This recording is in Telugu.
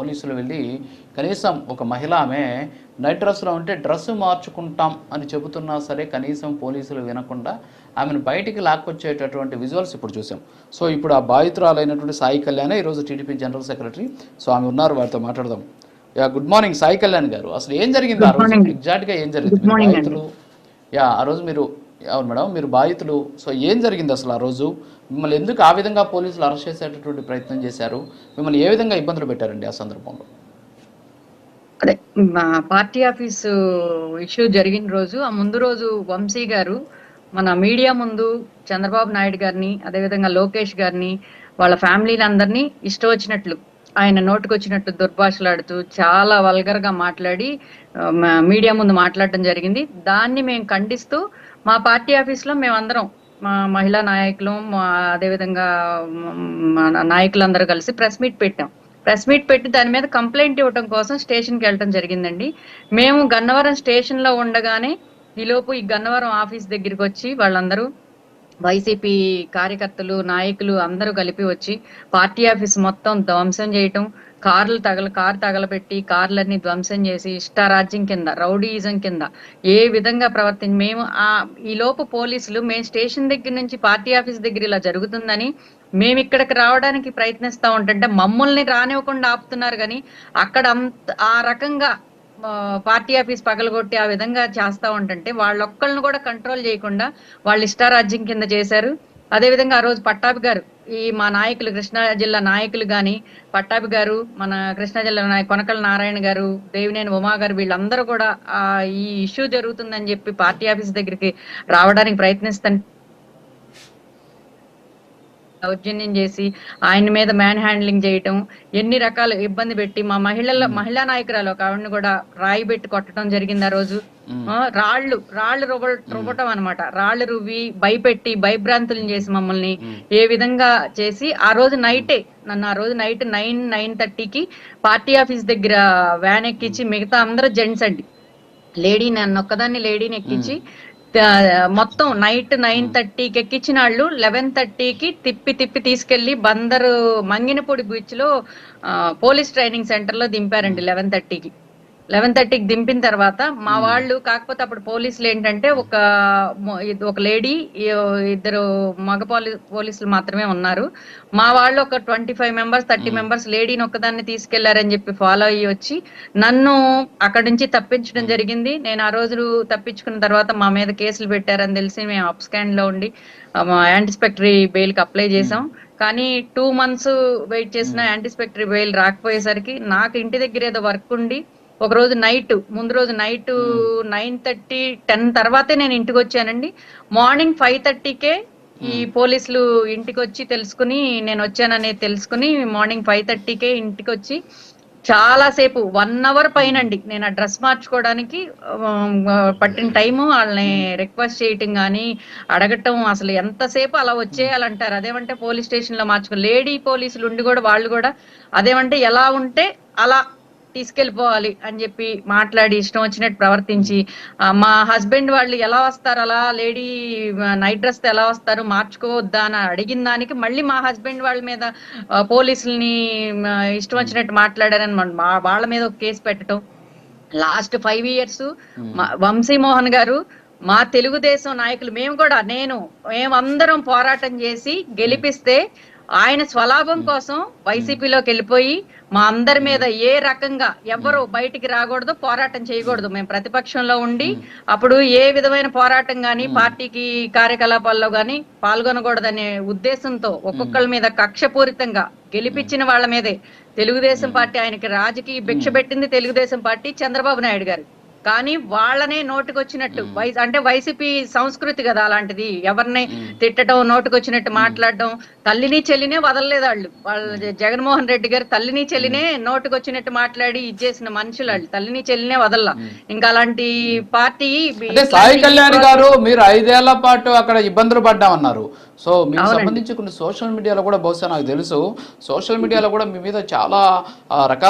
పోలీసులు వెళ్ళి కనీసం ఒక మహిళ ఆమె నైట్ డ్రెస్లో ఉంటే డ్రెస్ మార్చుకుంటాం అని చెబుతున్నా సరే కనీసం పోలీసులు వినకుండా ఆమెను బయటికి లాక్కొచ్చేటటువంటి విజువల్స్ ఇప్పుడు చూసాం. సో ఇప్పుడు ఆ బాధితురాలైనటువంటి సాయి కళ్యాణ్ ఈరోజు టీడీపీ జనరల్ సెక్రటరీ. సో ఆమె ఉన్నారు వారితో మాట్లాడదాం. Yeah good morning Sai Kalyan గారు. అసలు ఏం జరిగింది ఆ రోజు? ఎగ్జాక్ట్గా ఏం జరిగింది? బాధితులు? యా ఆ రోజు మీరు అవును మేడం మీరు బాధితులు. సో ఏం జరిగింది అసలు ఆ రోజు? మిమ్మల్ని ఎందుకు ఆ విధంగా పోలీసులు అరెస్ట్ చేసేటటువంటి ప్రయత్నం చేశారు? మిమ్మల్ని ఏ విధంగా ఇబ్బందులు పెట్టారండి ఆ సందర్భంలో? అదే మా పార్టీ ఆఫీసు ఇష్యూ జరిగిన రోజు ఆ ముందు రోజు వంశీ గారు మన మీడియా ముందు చంద్రబాబు నాయుడు గారిని అదేవిధంగా లోకేష్ గారిని వాళ్ళ ఫ్యామిలీలందరినీ ఇష్టం వచ్చినట్లు ఆయన నోటుకొచ్చినట్టు దుర్భాషలాడుతూ చాలా వల్గర్గా మాట్లాడి మీడియా ముందు మాట్లాడటం జరిగింది. దాన్ని మేము ఖండిస్తూ మా పార్టీ ఆఫీస్లో మేమందరం మా మహిళా నాయకులు అదేవిధంగా మన నాయకులందరూ కలిసి ప్రెస్ మీట్ పెట్టాం. ప్రెస్ మీట్ పెట్టి దాని మీద కంప్లైంట్ ఇవ్వడం కోసం స్టేషన్కి వెళ్ళటం జరిగిందండి. మేము గన్నవరం స్టేషన్లో ఉండగానే ఈలోపు ఈ గన్నవరం ఆఫీస్ దగ్గరికి వచ్చి వాళ్ళందరూ వైసీపీ కార్యకర్తలు నాయకులు అందరూ కలిపి వచ్చి పార్టీ ఆఫీస్ మొత్తం ధ్వంసం చేయటం కార్లు తగల కారు తగలబెట్టి కార్లన్నీ ధ్వంసం చేసి ఇష్టారాజ్యం కింద రౌడీయిజం కింద ఏ విధంగా ప్రవర్తించి మేము ఆ ఈ లోపు పోలీసులు మేము స్టేషన్ దగ్గర నుంచి పార్టీ ఆఫీస్ దగ్గర ఇలా జరుగుతుందని మేము ఇక్కడికి రావడానికి ప్రయత్నిస్తూ ఉంటుంటే మమ్మల్ని రానివ్వకుండా ఆపుతున్నారు కానీ అక్కడ అంత ఆ రకంగా పార్టీ ఆఫీస్ పగలగొట్టి ఆ విధంగా చేస్తా ఉంటుంటే వాళ్ళొక్కళ్ళని కూడా కంట్రోల్ చేయకుండా వాళ్ళు ఇష్టారాజ్యం కింద చేశారు. అదేవిధంగా ఆ రోజు పట్టాభి గారు ఈ మా నాయకులు కృష్ణా జిల్లా నాయకులు కానీ పట్టాభి గారు మన కృష్ణా జిల్లా నాయ కొనకల నారాయణ గారు దేవినేని ఉమా గారు వీళ్ళందరూ కూడా ఈ ఇష్యూ జరుగుతుందని చెప్పి పార్టీ ఆఫీస్ దగ్గరికి రావడానికి ప్రయత్నిస్తాను దౌర్జన్యం చేసి ఆయన మీద మ్యాన్ హ్యాండ్లింగ్ చేయటం ఎన్ని రకాల ఇబ్బంది పెట్టి మా మహిళల మహిళా నాయకురాలు ఒక ఆవిడని కూడా రాయి పెట్టి కొట్టడం జరిగింది ఆ రోజు. రాళ్ళు రాళ్ళు రువ్వ రువ్వటం అనమాట రాళ్ళు రువ్వి భయపెట్టి భయభ్రాంతులను చేసి మమ్మల్ని ఏ విధంగా చేసి ఆ రోజు నైటే నన్ను ఆ రోజు నైట్ నైన్ నైన్ థర్టీకి పార్టీ ఆఫీస్ దగ్గర వ్యాన్ ఎక్కించి మిగతా అందరూ జెంట్స్ అండి. లేడీ నన్ను ఒక్కదాన్ని లేడీని ఎక్కించి మొత్తం నైట్ నైన్ థర్టీకి ఎక్కించిన వాళ్ళు లెవెన్ థర్టీకి తిప్పి తిప్పి తీసుకెళ్ళి బందరు మంగినపూడి బీచ్లో ఆ, పోలీస్ ట్రైనింగ్ సెంటర్లో దింపారండి లెవెన్ థర్టీకి. లెవెన్ థర్టీకి దింపిన తర్వాత మా వాళ్ళు కాకపోతే అప్పుడు పోలీసులు ఏంటంటే ఒక ఒక లేడీ ఇద్దరు మగ పోలీ పోలీసులు మాత్రమే ఉన్నారు. మా వాళ్ళు ఒక twenty five members thirty members లేడీని ఒక్కదాన్ని తీసుకెళ్ళారని చెప్పి ఫాలో అయ్యి వచ్చి నన్ను అక్కడి నుంచి తప్పించడం జరిగింది. నేను ఆ రోజు తప్పించుకున్న తర్వాత మా మీద కేసులు పెట్టారని తెలిసి మేము అప్ స్కాన్లో ఉండి యాంటిస్పెక్టరీ బెయిల్కి అప్లై చేసాం కానీ టూ మంత్స్ వెయిట్ చేసిన యాంటిస్పెక్టరీ బెయిల్ రాకపోయేసరికి నాకు ఇంటి దగ్గర ఏదో వర్క్ ఉండి ఒక రోజు నైట్ ముందు రోజు నైట్ నైన్ థర్టీ టెన్ తర్వాతే నేను ఇంటికి వచ్చానండి మార్నింగ్ ఫైవ్ థర్టీకే ఈ పోలీసులు ఇంటికి వచ్చి తెలుసుకుని నేను వచ్చాననేది తెలుసుకుని మార్నింగ్ ఫైవ్ థర్టీకే ఇంటికి వచ్చి చాలా సేపు వన్ అవర్ పైనండి నేను ఆ డ్రెస్ మార్చుకోవడానికి పట్టిన టైము వాళ్ళని రిక్వెస్ట్ చేయటం కానీ అడగటం అసలు ఎంతసేపు అలా వచ్చేయాలంటారు? అదేమంటే పోలీస్ స్టేషన్లో మార్చుకో లేడీ పోలీసులు ఉండి కూడా వాళ్ళు కూడా అదేమంటే ఎలా ఉంటే అలా తీసుకెళ్ళిపోవాలి అని చెప్పి మాట్లాడి ఇష్టం వచ్చినట్టు ప్రవర్తించి మా హస్బెండ్ వాళ్ళు ఎలా వస్తారు అలా లేడీ నైట్ డ్రెస్ ఎలా వస్తారు మార్చుకోవద్దా అని అడిగిన దానికి మళ్ళీ మా హస్బెండ్ వాళ్ళ మీద పోలీసుల్ని ఇష్టం వచ్చినట్టు మాట్లాడారని వాళ్ళ మీద ఒక కేసు పెట్టడం. లాస్ట్ ఫైవ్ ఇయర్స్ వంశీమోహన్ గారు మా తెలుగుదేశం నాయకులు మేము కూడా నేను మేమందరం పోరాటం చేసి గెలిపిస్తే ఆయన స్వలాభం కోసం వైసీపీలోకి వెళ్ళిపోయి మా అందరి మీద ఏ రకంగా ఎవరు బయటికి రాకూడదు పోరాటం చేయకూడదు. మేము. ప్రతిపక్షంలో ఉండి అప్పుడు ఏ విధమైన పోరాటం గాని పార్టీకి కార్యకలాపాల్లో గాని పాల్గొనకూడదనే ఉద్దేశంతో ఒక్కొక్కళ్ళ మీద కక్షపూరితంగా గెలిపించిన వాళ్ళ మీదే తెలుగుదేశం పార్టీ ఆయనకి రాజకీయ భిక్ష పెట్టింది తెలుగుదేశం పార్టీ చంద్రబాబు నాయుడు గారు కానీ వాళ్ళనే నోటుకొచ్చినట్టు వై అంటే వైసీపీ సంస్కృతి కదా అలాంటిది. ఎవరిని తిట్టడం నోటుకొచ్చినట్టు మాట్లాడడం తల్లిని చెల్లినే వదలలేదు వాళ్ళు. వాళ్ళ జగన్మోహన్ రెడ్డి గారు తల్లిని చెల్లినే నోటుకొచ్చినట్టు మాట్లాడి ఇచ్చేసిన మనుషులు వాళ్ళు. తల్లిని చెల్లినే వదల్లా ఇంకా అలాంటి పార్టీ సాయి కళ్యాణ్ గారు మీరు ఐదేళ్ళ పాటు అక్కడ ఇబ్బందులు పడ్డామన్నారు. సో మీకు సంబంధించి కొన్ని సోషల్ మీడియాలో కూడా బహుశా నాకు తెలుసు. సోషల్ మీడియాలో కూడా మీ మీద చాలా రకాల